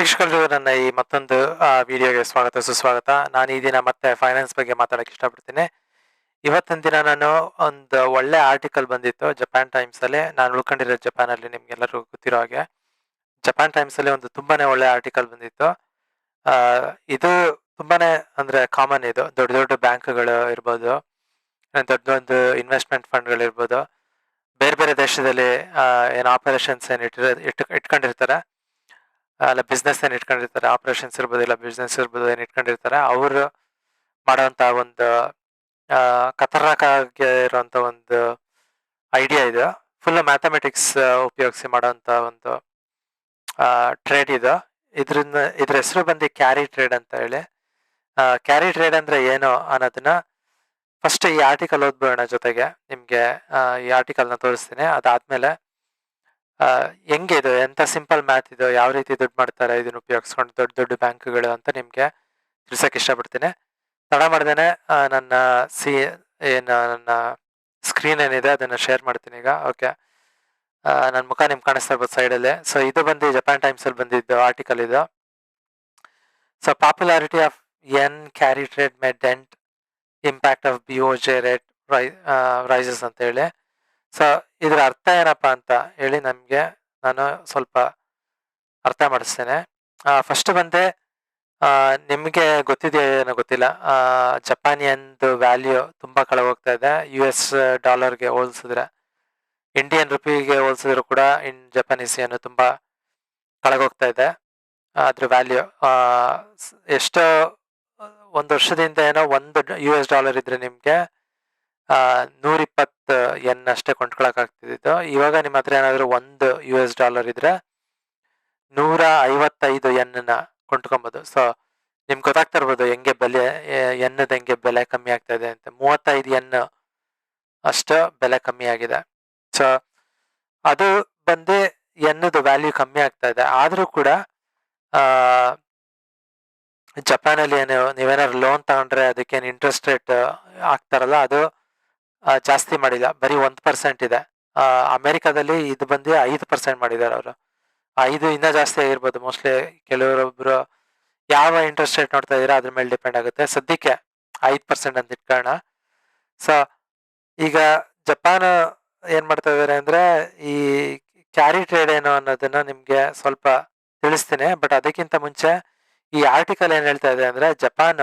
ವೀಕ್ಷಕರಿಗೂ ನನ್ನ ಈ ಮತ್ತೊಂದು ವಿಡಿಯೋಗೆ ಸ್ವಾಗತ, ಸುಸ್ವಾಗತ. ನಾನು ಈ ದಿನ ಮತ್ತೆ ಫೈನಾನ್ಸ್ ಬಗ್ಗೆ ಮಾತಾಡಕ್ಕೆ ಇಷ್ಟಪಡ್ತೀನಿ. ಇವತ್ತಿನ ದಿನ ನಾನು ಒಂದು ಒಳ್ಳೆ ಆರ್ಟಿಕಲ್ ಬಂದಿತ್ತು ಜಪಾನ್ ಟೈಮ್ಸಲ್ಲಿ ನಾನು ಉಳ್ಕೊಂಡಿರೋ ಜಪಾನಲ್ಲಿ ನಿಮ್ಗೆಲ್ಲರಿಗೂ ಗೊತ್ತಿರೋ ಹಾಗೆ. ಜಪಾನ್ ಟೈಮ್ಸಲ್ಲಿ ಒಂದು ತುಂಬಾನೇ ಒಳ್ಳೆ ಆರ್ಟಿಕಲ್ ಬಂದಿತ್ತು. ಇದು ತುಂಬಾನೇ ಅಂದ್ರೆ ಕಾಮನ್ ಇದು. ದೊಡ್ಡ ದೊಡ್ಡ ಬ್ಯಾಂಕ್ಗಳು ಇರ್ಬೋದು, ದೊಡ್ಡ ದೊಡ್ಡ ಇನ್ವೆಸ್ಟ್ಮೆಂಟ್ ಫಂಡ್ಗಳು ಇರ್ಬೋದು. ಬೇರೆ ಬೇರೆ ದೇಶದಲ್ಲಿ ಏನು ಆಪರೇಷನ್ಸ್ ಏನು ಇಟ್ಟಿರೋ ಇಟ್ ಇಟ್ಕೊಂಡಿರ್ತಾರೆ. ಅಲ್ಲ ಬಿಸ್ನೆಸ್ ಏನು ಇಟ್ಕೊಂಡಿರ್ತಾರೆ? ಆಪರೇಷನ್ಸ್ ಇರ್ಬೋದು ಇಲ್ಲ ಬಿಸ್ನೆಸ್ ಇರ್ಬೋದು ಏನು ಇಟ್ಕೊಂಡಿರ್ತಾರೆ? ಅವರು ಮಾಡೋಂಥ ಒಂದು ಖತರ್ನಾಕ್ ಆಗಿ ಒಂದು ಐಡಿಯಾ ಇದು. ಫುಲ್ ಮ್ಯಾಥಮೆಟಿಕ್ಸ್ ಉಪಯೋಗಿಸಿ ಮಾಡೋಂಥ ಒಂದು ಟ್ರೇಡ್ ಇದು. ಇದರಿಂದ, ಇದ್ರ ಹೆಸರು ಬಂದು ಕ್ಯಾರಿ ಟ್ರೇಡ್ ಅಂತ ಹೇಳಿ. ಕ್ಯಾರಿ ಟ್ರೇಡ್ ಅಂದ್ರೆ ಏನು ಅನ್ನೋದನ್ನ ಫಸ್ಟ್ ಈ ಆರ್ಟಿಕಲ್ ಓದ್ಬೋಣ ಜೊತೆಗೆ. ನಿಮಗೆ ಈ ಆರ್ಟಿಕಲ್ನ ತೋರಿಸ್ತೀನಿ. ಅದಾದ್ಮೇಲೆ ಹೆಂಗೆ ಇದು, ಎಂತ ಸಿಂಪಲ್ ಮ್ಯಾಥ್ ಇದು, ಯಾವ ರೀತಿ ದುಡ್ಡು ಮಾಡ್ತಾರೆ, ಇದನ್ನ ಉಪಯೋಗಿಸ್ಕೊಂಡು ದೊಡ್ಡ ದೊಡ್ಡ ಬ್ಯಾಂಕ್ಗಳು ಅಂತ ನಿಮ್ಗೆ ತಿಳ್ಸಕ್ ಇಷ್ಟಪಡ್ತೀನಿ. ತಡ ಮಾಡ್ದೇನೆ ನನ್ನ ಸಿ, ಏನು, ನನ್ನ ಸ್ಕ್ರೀನ್ ಏನಿದೆ, ಅದನ್ನ ಶೇರ್ ಮಾಡ್ತೀನಿ ಈಗ ಓಕೆ ನನ್ನ ಮುಖ ನಿಮ್ಗೆ ಕಾಣಿಸ್ತಾ ಇರ್ಬೋದು ಸೈಡಲ್ಲಿ ಸೊ ಇದು ಬಂದು ಜಪಾನ್ ಟೈಮ್ಸ್ ಅಲ್ಲಿ ಬಂದಿದ್ದು ಆರ್ಟಿಕಲ್ ಇದು. So popularity of yen carry trade made dent impact of B O J rate rises ಅಂತ ಹೇಳಿ ಸೊ ಇದ್ರ ಅರ್ಥ ಏನಪ್ಪ ಅಂತ ಹೇಳಿ ನಮಗೆ ನಾನು ಸ್ವಲ್ಪ ಅರ್ಥ ಮಾಡಿಸ್ತೇನೆ. ಫಸ್ಟ್ ಬಂದೆ ನಿಮಗೆ ಗೊತ್ತಿದೆಯೋ ಏನೋ ಗೊತ್ತಿಲ್ಲ. ಆ, ಜಪಾನ್ ಯೆನ್ದು ವ್ಯಾಲ್ಯೂ ತುಂಬಾ ಕಳೆ ಹೋಗ್ತಾ ಇದೆ. ಯು ಎಸ್ ಡಾಲರ್ಗೆ ಹೋಲಿಸಿದ್ರೆ ಇಂಡಿಯನ್ ರುಪಿಗೆ ಹೋಲಿಸಿದ್ರು ಕೂಡ ಇನ್ ಜಪಾನೀಸ್ ಏನು ತುಂಬಾ ಕಳಗೋಗ್ತಾ ಇದೆ. ಅದ್ರ ವ್ಯಾಲ್ಯೂ ಎಷ್ಟೋ ಒಂದು ವರ್ಷದಿಂದ ಏನೋ ಒಂದು ಯು ಎಸ್ ಡಾಲರ್ ಇದ್ರೆ ನಿಮ್ಗೆ ನೂರ ಇಪ್ಪತ್ತು ಎನ್ ಅಷ್ಟೇ ಕೊಂಡ್ಕೊಳಕ್ ಆಗ್ತಿದ್ದು ಇವಾಗ ನಿಮ್ಮ ಹತ್ರ ಏನಾದರೂ ಒಂದು ಯು ಎಸ್ ಡಾಲರ್ ಇದ್ರೆ ನೂರ ಐವತ್ತೈದು ಎನ್ನ ಕೊಂಡ್ಕೊಬೋದು. ಸೊ ನಿಮ್ಗೆ ಗೊತ್ತಾಗ್ತಾ ಇರ್ಬೋದು ಹೆಂಗೆ ಬೆಲೆ ಎನ್ನದ ಹೆಂಗೆ ಬೆಲೆ ಕಮ್ಮಿ ಆಗ್ತಾ ಇದೆ ಅಂತ. ಮೂವತ್ತೈದು ಎನ್ ಅಷ್ಟು ಬೆಲೆ ಕಮ್ಮಿ ಆಗಿದೆ. ಸೊ ಅದು ಬಂದು ಎನ್ನದು ವ್ಯಾಲ್ಯೂ ಕಮ್ಮಿ ಆಗ್ತಾ ಇದೆ. ಆದರೂ ಕೂಡ ಜಪಾನಲ್ಲಿ ಏನು, ನೀವೇನಾದ್ರು ಲೋನ್ ತಗೊಂಡ್ರೆ ಅದಕ್ಕೇನು ಇಂಟ್ರೆಸ್ಟ್ ರೇಟ್ ಹಾಕ್ತಾರಲ್ಲ ಅದು ಜಾಸ್ತಿ ಮಾಡಿಲ್ಲ. ಬರೀ ಒಂದು ಪರ್ಸೆಂಟ್ ಇದೆ. ಅಮೆರಿಕಾದಲ್ಲಿ ಇದು ಬಂದು ಐದು ಪರ್ಸೆಂಟ್ ಮಾಡಿದ್ದಾರೆ ಅವರು. ಐದು ಇನ್ನ ಜಾಸ್ತಿ ಆಗಿರ್ಬೋದು. ಮೋಸ್ಟ್ಲಿ ಕೆಲವರೊಬ್ರು ಯಾವ ಇಂಟ್ರೆಸ್ಟ್ ರೇಟ್ ನೋಡ್ತಾ ಇದ್ದೀರಾ ಅದ್ರ ಮೇಲೆ ಡಿಪೆಂಡ್ ಆಗುತ್ತೆ. ಸದ್ಯಕ್ಕೆ ಐದು ಪರ್ಸೆಂಟ್ ಅಂತ ಇಟ್ಕೊಳ್ಳೋಣ. ಸೊ ಈಗ ಜಪಾನ್ ಏನ್ ಮಾಡ್ತಾ ಇದಾರೆ ಅಂದ್ರೆ ಈ ಕ್ಯಾರಿ ಟ್ರೇಡ್ ಏನು ಅನ್ನೋದನ್ನ ನಿಮ್ಗೆ ಸ್ವಲ್ಪ ತಿಳಿಸ್ತೀನಿ. ಬಟ್ ಅದಕ್ಕಿಂತ ಮುಂಚೆ ಈ ಆರ್ಟಿಕಲ್ ಏನ್ ಹೇಳ್ತಾ ಇದೆ ಅಂದ್ರೆ ಜಪಾನ್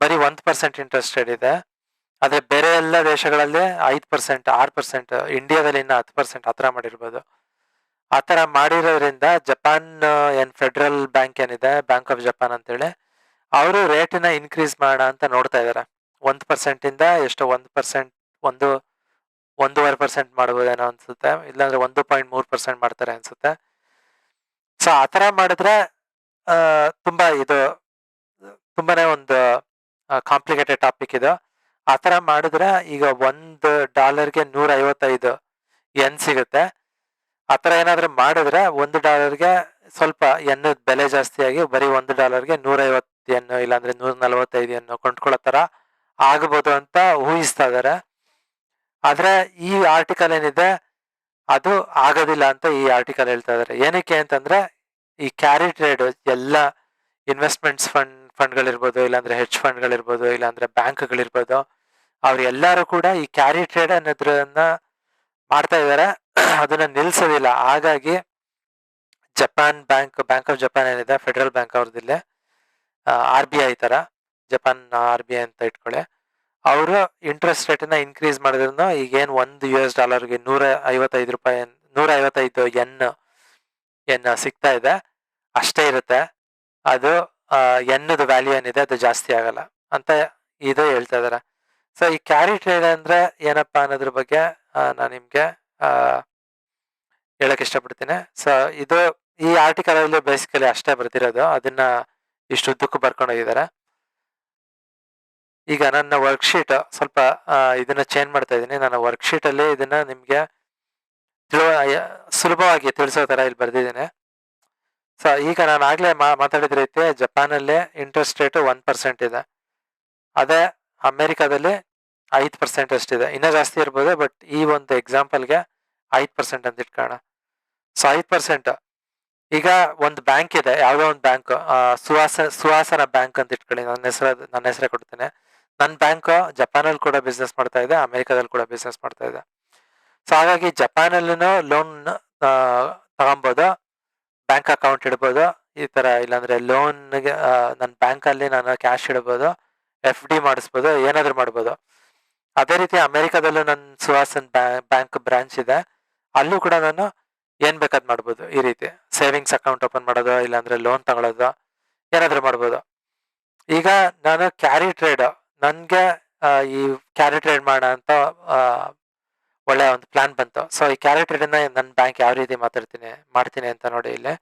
ಬರೀ ಒಂದು ಪರ್ಸೆಂಟ್ ಇಂಟ್ರೆಸ್ಟ್ ರೇಟ್ ಇದೆ. ಆದ್ರೆ ಬೇರೆ ಎಲ್ಲ ದೇಶಗಳಲ್ಲಿ ಐದ್ ಪರ್ಸೆಂಟ್ ಆರ್ ಪರ್ಸೆಂಟ್ ಇಂಡಿಯಾದಲ್ಲಿ ಇನ್ನು ಹತ್ತು ಪರ್ಸೆಂಟ್ ಆತರ ಮಾಡಿರ್ಬೋದು. ಆ ಥರ ಮಾಡಿರೋದ್ರಿಂದ ಜಪಾನ್ ಏನು ಫೆಡರಲ್ ಬ್ಯಾಂಕ್ ಏನಿದೆ ಬ್ಯಾಂಕ್ ಆಫ್ ಜಪಾನ್ ಅಂತೇಳಿ, ಅವರು ರೇಟಿನ ಇನ್ಕ್ರೀಸ್ ಮಾಡೋಣ ಅಂತ ನೋಡ್ತಾ ಇದ್ದಾರೆ ಒಂದು ಪರ್ಸೆಂಟಿಂದ ಎಷ್ಟು ಒಂದ್ ಪರ್ಸೆಂಟ್ ಒಂದು, ಒಂದೂವರೆ ಪರ್ಸೆಂಟ್ ಮಾಡ್ಬೋದೇನೋ ಅನ್ಸುತ್ತೆ. ಇಲ್ಲಾಂದ್ರೆ ಒಂದು ಪಾಯಿಂಟ್ ಮೂರು ಪರ್ಸೆಂಟ್ ಮಾಡ್ತಾರೆ ಅನ್ಸುತ್ತೆ. ಸೊ ಆ ಥರ ಮಾಡಿದ್ರೆ ತುಂಬ ತುಂಬಾ ಇದು, ತುಂಬಾನೇ ಒಂದು ಕಾಂಪ್ಲಿಕೇಟೆಡ್ ಟಾಪಿಕ್ ಇದು. ಆ ಥರ ಮಾಡಿದ್ರೆ ಈಗ ಒಂದು ಡಾಲರ್ಗೆ ನೂರ ಐವತ್ತೈದು ಎನ್ ಸಿಗುತ್ತೆ. ಆ ಥರ ಏನಾದರೂ ಮಾಡಿದ್ರೆ ಒಂದು ಡಾಲರ್ಗೆ ಸ್ವಲ್ಪ ಎಣ್ಣದ ಬೆಲೆ ಜಾಸ್ತಿಯಾಗಿ ಬರೀ ಒಂದು ಡಾಲರ್ಗೆ ನೂರೈವತ್ತು ಎನ್ನು ಇಲ್ಲಾಂದ್ರೆ ನೂರ ನಲವತ್ತೈದು ಎನ್ನು ಕೊಂಡ್ಕೊಳ್ಳೋ ಥರ ಆಗ್ಬೋದು ಅಂತ ಊಹಿಸ್ತಾ ಇದ್ದಾರೆ ಆದರೆ ಈ ಆರ್ಟಿಕಲ್ ಏನಿದೆ ಅದು ಆಗೋದಿಲ್ಲ ಅಂತ ಈ ಆರ್ಟಿಕಲ್ ಹೇಳ್ತಾ ಇದ್ದಾರೆ ಏನಕ್ಕೆ ಅಂತಂದ್ರೆ ಈ ಕ್ಯಾರಿ ಟ್ರೇಡ್ ಎಲ್ಲ ಇನ್ವೆಸ್ಟ್ಮೆಂಟ್ಸ್ ಫಂಡ್ ಫಂಡ್ಗಳಿರ್ಬೋದು ಇಲ್ಲಾಂದ್ರೆ ಹೆಚ್ ಫಂಡ್ಗಳಿರ್ಬೋದು ಇಲ್ಲಾಂದ್ರೆ ಬ್ಯಾಂಕ್ಗಳಿರ್ಬೋದು ಅವರೆಲ್ಲರೂ ಕೂಡ ಈ ಕ್ಯಾರಿ ಟ್ರೇಡ್ ಅನ್ನೋದ್ರನ್ನ ಮಾಡ್ತಾ ಇದ್ದಾರೆ ಅದನ್ನ ನಿಲ್ಸೋದಿಲ್ಲ. ಹಾಗಾಗಿ Japan bank Bank of Japan ಏನಿದೆ ಫೆಡರಲ್ ಬ್ಯಾಂಕ್ ಅವ್ರದ್ದಿಲ್ಲ ಆರ್ ಬಿ ಐ ತರ, ಜಪಾನ್ ಆರ್ ಬಿ ಐ ಅಂತ ಇಟ್ಕೊಳ್ಳಿ ಅವರು ಇಂಟ್ರೆಸ್ಟ್ ರೇಟನ್ನ ಇನ್ಕ್ರೀಸ್ ಮಾಡಿದ್ರೂ ಈಗೇನು ಒಂದು ಯು ಎಸ್ ಡಾಲರ್ಗೆ ನೂರ ಐವತ್ತೈದು ರೂಪಾಯಿ ನೂರ ಐವತ್ತೈದು ಎನ್ ಎನ್ ಸಿಗ್ತಾ ಇದೆ. ಅಷ್ಟೇ ಇರುತ್ತೆ. ಅದು ಎನ್ನದು ವ್ಯಾಲ್ಯೂ ಏನಿದೆ ಅದು ಜಾಸ್ತಿ ಆಗಲ್ಲ ಅಂತ ಇದು ಹೇಳ್ತಾ ಇದಾರೆ. ಸೊ ಈ ಕ್ಯಾರಿ ಟ್ರೇಡ್ ಅಂದ್ರೆ ಏನಪ್ಪಾ ಅನ್ನೋದ್ರ ಬಗ್ಗೆ ನಾನು ನಿಮ್ಗೆ ಹೇಳಕ್ ಇಷ್ಟಪಡ್ತೀನಿ. ಸೊ ಇದು ಈ ಆರ್ಟಿಕಲ್ ಅಲ್ಲಿ ಬೇಸಿಕಲಿ ಅಷ್ಟೇ ಬರ್ತಿರೋದು ಅದನ್ನ ಇಷ್ಟು ಉದ್ದಕ್ಕೂ ಬರ್ಕೊಂಡೋಗಿದ್ದಾರೆ ಈಗ ನನ್ನ ವರ್ಕ್ಶೀಟ್ ಸ್ವಲ್ಪ ಇದನ್ನ ಚೇಂಜ್ ಮಾಡ್ತಾ ಇದ್ದೀನಿ. ನನ್ನ ವರ್ಕ್ಶೀಟ್ ಅಲ್ಲಿ ಇದನ್ನ ನಿಮ್ಗೆ ತಿಳುವ, ಸುಲಭವಾಗಿ ತಿಳಿಸೋ ತರ ಇಲ್ಲಿ ಬರ್ದಿದ್ದೀನಿ. ಸೊ ಈಗ ನಾನು ಆಗಲೇ ಮಾತಾಡಿದ ರೀತಿ ಜಪಾನ್ ಅಲ್ಲಿ ಇಂಟ್ರೆಸ್ಟ್ ರೇಟ್ ಒನ್ ಪರ್ಸೆಂಟ್ ಇದೆ. ಅದೇ ಅಮೆರಿಕಾದಲ್ಲಿ ಐದು ಪರ್ಸೆಂಟ್ ಅಷ್ಟಿದೆ. ಇನ್ನೂ ಜಾಸ್ತಿ ಇರ್ಬೋದು ಬಟ್ ಈ ಒಂದು ಎಕ್ಸಾಂಪಲ್ಗೆ ಐದು ಪರ್ಸೆಂಟ್ ಅಂತ ಇಟ್ಕೋಣ ಸೊ ಐದು ಪರ್ಸೆಂಟ್ ಈಗ ಒಂದು ಬ್ಯಾಂಕ್ ಇದೆ, ಯಾವುದೋ ಒಂದು ಬ್ಯಾಂಕ್ ಸುವಾಸ ಸುಹಾಸನ ಬ್ಯಾಂಕ್ ಅಂತ ಇಟ್ಕೊಳ್ಳಿ. ನನ್ನ ಹೆಸರು, ನನ್ನ ಹೆಸರೇ ಕೊಡ್ತೇನೆ. ನನ್ನ ಬ್ಯಾಂಕ್ ಜಪಾನಲ್ಲಿ ಕೂಡ ಬಿಸ್ನೆಸ್ ಮಾಡ್ತಾ ಇದೆ, ಅಮೆರಿಕಾದಲ್ಲಿ ಕೂಡ ಬಿಸ್ನೆಸ್ ಮಾಡ್ತಾ ಇದೆ. ಸೊ ಹಾಗಾಗಿ ಜಪಾನಲ್ಲೂ ಲೋನ್ ತಗೊಬೋದು. ಬ್ಯಾಂಕ್ ಅಕೌಂಟ್ ಇಡ್ಬೋದು, ಈ ಥರ ಇಲ್ಲಾಂದ್ರೆ ಲೋನ್ಗೆ ನನ್ನ ಬ್ಯಾಂಕಲ್ಲಿ ನಾನು ಕ್ಯಾಶ್ ಇಡ್ಬೋದು, ಎಫ್ ಡಿ ಮಾಡಿಸ್ಬೋದು, ಏನಾದರೂ ಮಾಡ್ಬೋದು. ಅದೇ ರೀತಿ ಅಮೆರಿಕಾದಲ್ಲೂ ನನ್ನ ಸುಹಾಸನ್ ಬ್ಯಾಂಕ್ ಬ್ರಾಂಚ್ ಇದೆ. ಅಲ್ಲೂ ಕೂಡ ನಾನು ಏನು ಬೇಕಾದ್ ಮಾಡ್ಬೋದು, ಈ ರೀತಿ. ಸೇವಿಂಗ್ಸ್ ಅಕೌಂಟ್ ಓಪನ್ ಮಾಡೋದು, ಇಲ್ಲಾಂದ್ರೆ ಲೋನ್ ತಗೊಳ್ಳೋದು ಏನಾದರೂ ಮಾಡ್ಬೋದು. ಈಗ ನಾನು ಕ್ಯಾರಿ ಟ್ರೇಡ್, ನನಗೆ ಈ ಕ್ಯಾರಿ ಟ್ರೇಡ್ ಮಾಡೋ ಅಂತ ಒಳ್ಳೆ ಒಂದು ಪ್ಲಾನ್ ಬಂತು. ಸೊ ಈ ಕ್ಯಾರಿ ಟ್ರೇಡ್ ನನ್ನ ಬ್ಯಾಂಕ್ ಯಾವ ರೀತಿ ಮಾತಾಡ್ತೀನಿ, ಮಾಡ್ತೀನಿ ಅಂತ ನೋಡಿ ಇಲ್ಲಿ.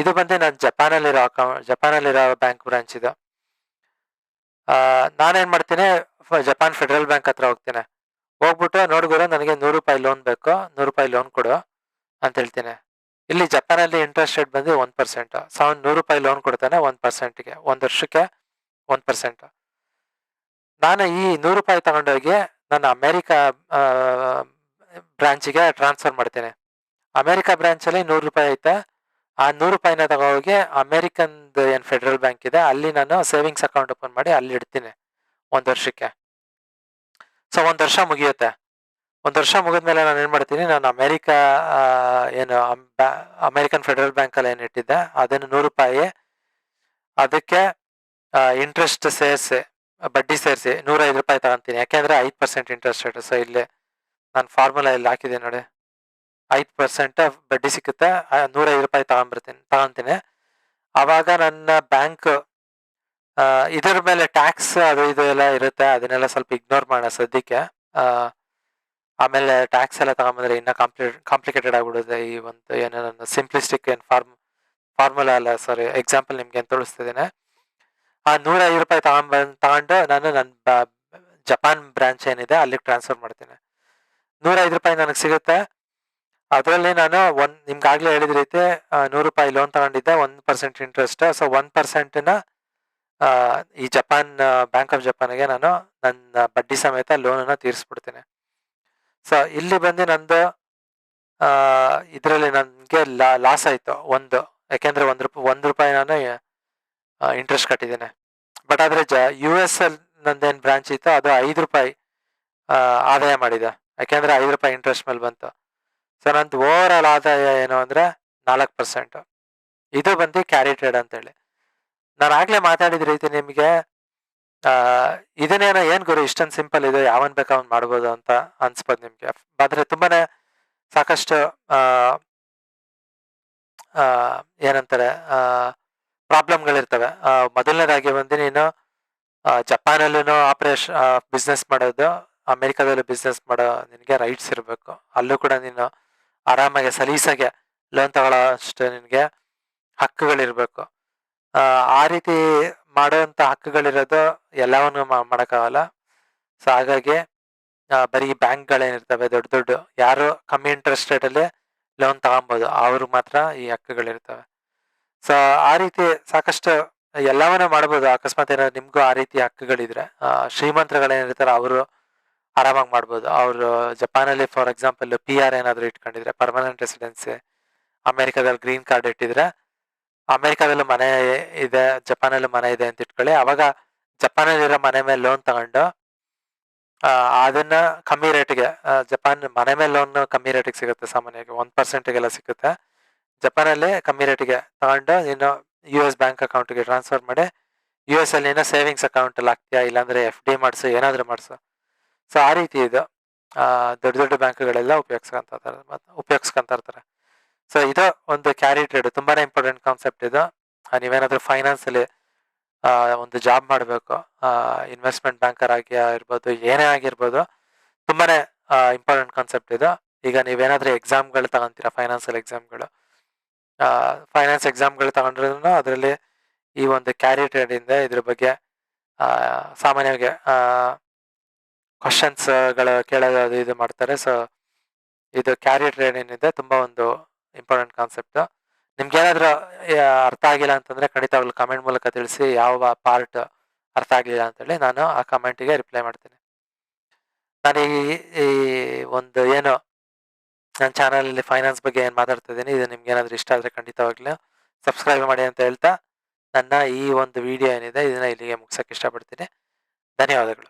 ಇದು ಬಂದು ನಾನು ಜಪಾನಲ್ಲಿರೋ ಅಕೌಂಟ್ ಜಪಾನಲ್ಲಿರೋ ಬ್ಯಾಂಕ್ ಬ್ರಾಂಚ್ ಇದು. ನಾನೇನು ಮಾಡ್ತೀನಿ ಜಪಾನ್ ಫೆಡರಲ್ ಬ್ಯಾಂಕ್ ಹತ್ರ ಹೋಗ್ತೀನಿ. ಹೋಗ್ಬಿಟ್ಟು ನೋಡ್ಗುರು ನನಗೆ ನೂರು ರೂಪಾಯಿ ಲೋನ್ ಬೇಕು, ನೂರು ರೂಪಾಯಿ ಲೋನ್ ಕೊಡು ಅಂತ ಹೇಳ್ತೀನಿ. ಇಲ್ಲಿ ಜಪಾನಲ್ಲಿ ಇಂಟ್ರೆಸ್ಟ್ ರೇಟ್ ಬಂದು ಒಂದು ಪರ್ಸೆಂಟ್ ಸೊ ಅವ್ನು ನೂರು ರೂಪಾಯಿ ಲೋನ್ ಕೊಡ್ತಾನೆ ಒಂದು ಪರ್ಸೆಂಟ್ಗೆ ಒಂದು ವರ್ಷಕ್ಕೆ ಒಂದು ಪರ್ಸೆಂಟ್ ನಾನು ಈ ನೂರು ರೂಪಾಯಿ ತಗೊಂಡೋಗಿ ನನ್ನ ಅಮೇರಿಕಾ ಬ್ರಾಂಚಿಗೆ ಟ್ರಾನ್ಸ್ಫರ್ ಮಾಡ್ತೇನೆ. ಅಮೇರಿಕಾ ಬ್ರಾಂಚಲ್ಲಿ ನೂರು ರೂಪಾಯಿ ಐತೆ. ಆ ನೂರು ರೂಪಾಯಿನ ತಗೋಗಿ ಅಮೇರಿಕನ್ ಏನು ಫೆಡರಲ್ ಬ್ಯಾಂಕ್ ಇದೆ, ಅಲ್ಲಿ ನಾನು ಸೇವಿಂಗ್ಸ್ ಅಕೌಂಟ್ ಓಪನ್ ಮಾಡಿ ಅಲ್ಲಿ ಇಡ್ತೀನಿ ಒಂದು ವರ್ಷಕ್ಕೆ. ಸೊ, ಒಂದು ವರ್ಷ ಮುಗಿಯುತ್ತೆ. ಒಂದು ವರ್ಷ ಮುಗಿದ್ಮೇಲೆ ನಾನು ಏನು ಮಾಡ್ತೀನಿ, ನಾನು ಅಮೇರಿಕಾ ಏನು ಅಮೇರಿಕನ್ ಫೆಡರಲ್ ಬ್ಯಾಂಕಲ್ಲಿ ಏನು ಇಟ್ಟಿದ್ದೆ, ಅದನ್ನು ನೂರು ರೂಪಾಯಿ, ಅದಕ್ಕೆ ಇಂಟ್ರೆಸ್ಟ್ ಸೇರಿಸಿ ಬಡ್ಡಿ ಸೇರಿಸಿ ನೂರೈದು ರೂಪಾಯಿ ತಗೊಂತೀನಿ. ಯಾಕೆಂದರೆ ಐದು ಪರ್ಸೆಂಟ್ ಇಂಟ್ರೆಸ್ಟ್ ರೇಟ್ ಸೊ ಇಲ್ಲಿ ನಾನು ಫಾರ್ಮುಲಾ ಇಲ್ಲಿ ಹಾಕಿದೆ ನೋಡಿ. ಐದು ಪರ್ಸೆಂಟ್ ಬಡ್ಡಿ ಸಿಕ್ಕುತ್ತೆ ನೂರೈದು ರೂಪಾಯಿ ತಗೊಂಡ್ಬರ್ತೀನಿ ತಗೊಂತೀನಿ. ಆವಾಗ ನನ್ನ ಬ್ಯಾಂಕ್ ಇದರ ಮೇಲೆ ಟ್ಯಾಕ್ಸ್ ಅದು ಇದು ಎಲ್ಲ ಇರುತ್ತೆ. ಅದನ್ನೆಲ್ಲ ಸ್ವಲ್ಪ ಇಗ್ನೋರ್ ಮಾಡೋಣ ಸದ್ಯಕ್ಕೆ. ಆಮೇಲೆ ಟ್ಯಾಕ್ಸ್ ಎಲ್ಲ ತಗೊಂಬಂದ್ರೆ ಇನ್ನೂ ಕಾಂಪ್ಲಿ ಕಾಂಪ್ಲಿಕೇಟೆಡ್ ಆಗಿಬಿಡುತ್ತೆ ಈ ಒಂದು ಏನೋ, ನನ್ನ ಸಿಂಪ್ಲಿಸ್ಟಿಕ್ ಏನು ಫಾರ್ಮ್ ಫಾರ್ಮುಲಾ ಅಲ್ಲ ಸಾರಿ ಎಕ್ಸಾಂಪಲ್ ನಿಮ್ಗೆ ಏನು ತೋರಿಸ್ತಿದ್ದೇನೆ. ಆ ನೂರ ಐದು ರೂಪಾಯಿ ತಗೊಂಡ್ಬಂದು ತಗೊಂಡು ನಾನು ನನ್ನ ಜಪಾನ್ ಬ್ರಾಂಚ್ ಏನಿದೆ ಅಲ್ಲಿಗೆ ಟ್ರಾನ್ಸ್ಫರ್ ಮಾಡ್ತೀನಿ. ನೂರ ಐದು ರೂಪಾಯಿ ನನಗೆ ಸಿಗುತ್ತೆ. ಅದರಲ್ಲಿ ನಾನು ಒಂದು ನಿಮ್ಗಾಗಲೇ ಹೇಳಿದ ರೀತಿ ನೂರು ರೂಪಾಯಿ ಲೋನ್ ತಗೊಂಡಿದ್ದೆ, ಒಂದು ಪರ್ಸೆಂಟ್ ಇಂಟ್ರೆಸ್ಟ್ ಸೊ ಒನ್ ಪರ್ಸೆಂಟ್ನ ಈ ಜಪಾನ್ ಬ್ಯಾಂಕ್ ಆಫ್ ಜಪಾನ್ಗೆ ನಾನು ನನ್ನ ಬಡ್ಡಿ ಸಮೇತ ಲೋನನ್ನು ತೀರಿಸ್ಬಿಡ್ತೀನಿ. ಸೊ ಇಲ್ಲಿ ಬಂದು ನಂದು ಇದರಲ್ಲಿ ನನಗೆ ಲಾಸ್ ಆಯಿತು, ಒಂದು. ಯಾಕೆಂದರೆ ಒಂದು ರೂಪಾಯಿ ಒಂದು ರೂಪಾಯಿ ನಾನು ಇಂಟ್ರೆಸ್ಟ್ ಕಟ್ಟಿದ್ದೇನೆ. ಬಟ್ ಆದರೆ ಜ ಯು ಎಸ್ ಎಲ್ ನಂದೇನು ಬ್ರಾಂಚ್ ಇತ್ತು ಅದು ಐದು ರೂಪಾಯಿ ಆದಾಯ ಮಾಡಿದೆ. ಯಾಕೆಂದರೆ ಐದು ರೂಪಾಯಿ ಇಂಟ್ರೆಸ್ಟ್ ಮೇಲೆ ಬಂತು. ಸೊ ನಂದು ಓವರ್ ಆಲ್ ಆದಾಯ ಏನು ಅಂದರೆ ನಾಲ್ಕು ಪರ್ಸೆಂಟು ಇದು ಬಂದು ಕ್ಯಾರಿ ಟ್ರೇಡ್ ಅಂತೇಳಿ. ನಾನು ಆಗಲೇ ಮಾತಾಡಿದ ರೀತಿ ನಿಮಗೆ ಇದನ್ನೇನೋ ಏನು ಗುರು ಇಷ್ಟೊಂದು ಸಿಂಪಲ್ ಇದೆ, ಯಾವನ್ ಬೇಕು ಅವನು ಮಾಡ್ಬೋದು ಅಂತ ಅನ್ಸ್ಬೋದು ನಿಮಗೆ. ಆದರೆ ತುಂಬಾ ಸಾಕಷ್ಟು ಏನಂತಾರೆ ಪ್ರಾಬ್ಲಮ್ಗಳಿರ್ತವೆ. ಮೊದಲನೇದಾಗಿ ಬಂದು ನೀನು ಜಪಾನಲ್ಲೂ ಆಪರೇಷನ್ ಬಿಸ್ನೆಸ್ ಮಾಡೋದು ಅಮೇರಿಕಾದಲ್ಲೂ ಬಿಸ್ನೆಸ್ ಮಾಡೋ ನಿನಗೆ ರೈಟ್ಸ್ ಇರಬೇಕು. ಅಲ್ಲೂ ಕೂಡ ನೀನು ಆರಾಮಾಗಿ ಸಲೀಸಾಗೆ ಲೋನ್ ತಗೊಳ್ಳೋ ಅಷ್ಟು ನಿನಗೆ ಹಕ್ಕುಗಳಿರಬೇಕು. ಆ, ರೀತಿ ಮಾಡುವಂತ ಹಕ್ಕುಗಳಿರೋದು ಎಲ್ಲವನ್ನು ಮಾಡೋಕ್ಕಾಗಲ್ಲ. ಸೊ ಹಾಗಾಗಿ ಬರೀ ಬ್ಯಾಂಕ್ಗಳೇನಿರ್ತವೆ ದೊಡ್ಡ ದೊಡ್ಡ ಯಾರು ಕಮ್ಮಿ ಇಂಟ್ರೆಸ್ಟ್ ರೇಟಲ್ಲಿ ಲೋನ್ ತಗೊಬೋದು ಅವ್ರಿಗೆ ಮಾತ್ರ ಈ ಹಕ್ಕುಗಳಿರ್ತವೆ. ಸೊ ಆ ರೀತಿ ಸಾಕಷ್ಟು ಎಲ್ಲವನ್ನೂ ಮಾಡ್ಬೋದು. ಅಕಸ್ಮಾತ್ ಏನಾದ್ರು ನಿಮ್ಗೂ ಆ ರೀತಿ ಹಕ್ಕುಗಳಿದ್ರೆ ಶ್ರೀಮಂತರುಗಳೇನಿರ್ತಾರೆ ಅವರು ಆರಾಮಾಗಿ ಮಾಡ್ಬೋದು. ಅವರು ಜಪಾನಲ್ಲಿ ಫಾರ್ ಎಕ್ಸಾಂಪಲ್ ಪಿ ಆರ್ ಏನಾದರೂ ಇಟ್ಕೊಂಡಿದ್ರೆ ಪರ್ಮನೆಂಟ್ ರೆಸಿಡೆನ್ಸಿ ಅಮೆರಿಕಾದಲ್ಲಿ ಗ್ರೀನ್ ಕಾರ್ಡ್ ಇಟ್ಟಿದ್ರೆ, ಅಮೆರಿಕಾದಲ್ಲೂ ಮನೆ ಇದೆ, ಜಪಾನಲ್ಲೂ ಮನೆ ಇದೆ ಅಂತ ಇಟ್ಕೊಳ್ಳಿ. ಅವಾಗ ಜಪಾನಲ್ಲಿರೋ ಮನೆ ಮೇಲೆ ಲೋನ್ ತಗೊಂಡು ಅದನ್ನ ಕಮ್ಮಿ ರೇಟ್ಗೆ ಜಪಾನ್ ಮನೆ ಮೇಲೆ ಲೋನ್ ಕಮ್ಮಿ ರೇಟಿಗೆ ಸಿಗುತ್ತೆ ಸಾಮಾನ್ಯವಾಗಿ ಒಂದು ಪರ್ಸೆಂಟ್ಗೆಲ್ಲ ಸಿಗುತ್ತೆ. ಜಪಾನಲ್ಲಿ ಕಮ್ಮಿ ರೇಟಿಗೆ ತಗೊಂಡು ನೀನು ಯು ಎಸ್ ಬ್ಯಾಂಕ್ ಅಕೌಂಟ್ಗೆ ಟ್ರಾನ್ಸ್ಫರ್ ಮಾಡಿ ಯು ಎಸ್ ಅಲ್ಲಿ ಏನೋ ಸೇವಿಂಗ್ಸ್ ಅಕೌಂಟ್ ಅಲ್ಲಿ ಹಾಕ್ತೀಯಾ ಇಲ್ಲಾಂದ್ರೆ ಎಫ್ ಡಿ ಮಾಡಿಸು, ಏನಾದರೂ ಮಾಡಿಸು. ಸೊ ಆ ರೀತಿ ಇದು. ದೊಡ್ಡ ದೊಡ್ಡ ಬ್ಯಾಂಕ್ಗಳೆಲ್ಲ ಉಪಯೋಗಿಸ್ಕೊಂತ ಉಪಯೋಗಿಸ್ಕೊಂತ ಇರ್ತಾರೆ. ಸೊ ಇದು ಒಂದು ಕ್ಯಾರಿ ಟ್ರೇಡ್ ತುಂಬಾನೇ ಇಂಪಾರ್ಟೆಂಟ್ ಕಾನ್ಸೆಪ್ಟ್ ಇದು. ನೀವೇನಾದರೂ ಫೈನಾನ್ಸಲ್ಲಿ ಒಂದು ಜಾಬ್ ಮಾಡಬೇಕು ಇನ್ವೆಸ್ಟ್ಮೆಂಟ್ ಬ್ಯಾಂಕರ್ ಆಗಿ ಇರ್ಬೋದು ಏನೇ ಆಗಿರ್ಬೋದು, ತುಂಬಾನೇ ಇಂಪಾರ್ಟೆಂಟ್ ಕಾನ್ಸೆಪ್ಟ್ ಇದು. ಈಗ ನೀವೇನಾದ್ರೂ ಎಕ್ಸಾಮ್ಗಳು ತಗೊಂತೀರಾ ಫೈನಾನ್ಸಿಯಲ್ ಎಕ್ಸಾಮ್ಗಳು ಫೈನಾನ್ಸ್ ಎಕ್ಸಾಮ್ಗಳು ತಗೊಂಡ್ರೂ ಅದರಲ್ಲಿ ಈ ಒಂದು ಕ್ಯಾರಿ ಟ್ರೇಡ್ ಇಂದ ಇದ್ರ ಬಗ್ಗೆ ಸಾಮಾನ್ಯವಾಗಿ ಕ್ವಶನ್ಸ್ಗಳು ಕೇಳೋದು ಅದು ಇದು ಮಾಡ್ತಾರೆ. ಸೊ ಇದು ಕ್ಯಾರಿ ಟ್ರೇಡ್ ಏನಿದೆ ತುಂಬಾ ಒಂದು ಇಂಪಾರ್ಟೆಂಟ್ ಕಾನ್ಸೆಪ್ಟ್ ನಿಮ್ಗೆ ಏನಾದರೂ ಅರ್ಥ ಆಗಿಲ್ಲ ಅಂತಂದ್ರೆ ಖಂಡಿತವಾಗ್ಲೂ ಕಮೆಂಟ್ ಮೂಲಕ ತಿಳಿಸಿ ಯಾವ ಪಾರ್ಟ್ ಅರ್ಥ ಆಗಲಿಲ್ಲ ಅಂತೇಳಿ ನಾನು ಆ ಕಮೆಂಟಿಗೆ ರಿಪ್ಲೈ ಮಾಡ್ತೀನಿ. ನಾನು ಈ ಒಂದು ಏನು ನನ್ನ ಚಾನಲಲ್ಲಿ ಫೈನಾನ್ಸ್ ಬಗ್ಗೆ ಏನು ಮಾತಾಡ್ತಾ ಇದ್ದೀನಿ, ಇದು ನಿಮ್ಗೆ ಏನಾದರೂ ಇಷ್ಟ ಆದರೆ ಖಂಡಿತವಾಗ್ಲೂ ಸಬ್ಸ್ಕ್ರೈಬ್ ಮಾಡಿ ಅಂತ ಹೇಳ್ತಾ ನನ್ನ ಈ ಒಂದು ವಿಡಿಯೋ ಏನಿದೆ, ಇದನ್ನು ಇಲ್ಲಿಗೆ ಮುಗಿಸೋಕ್ಕೆ ಇಷ್ಟಪಡ್ತೀನಿ. ಧನ್ಯವಾದಗಳು.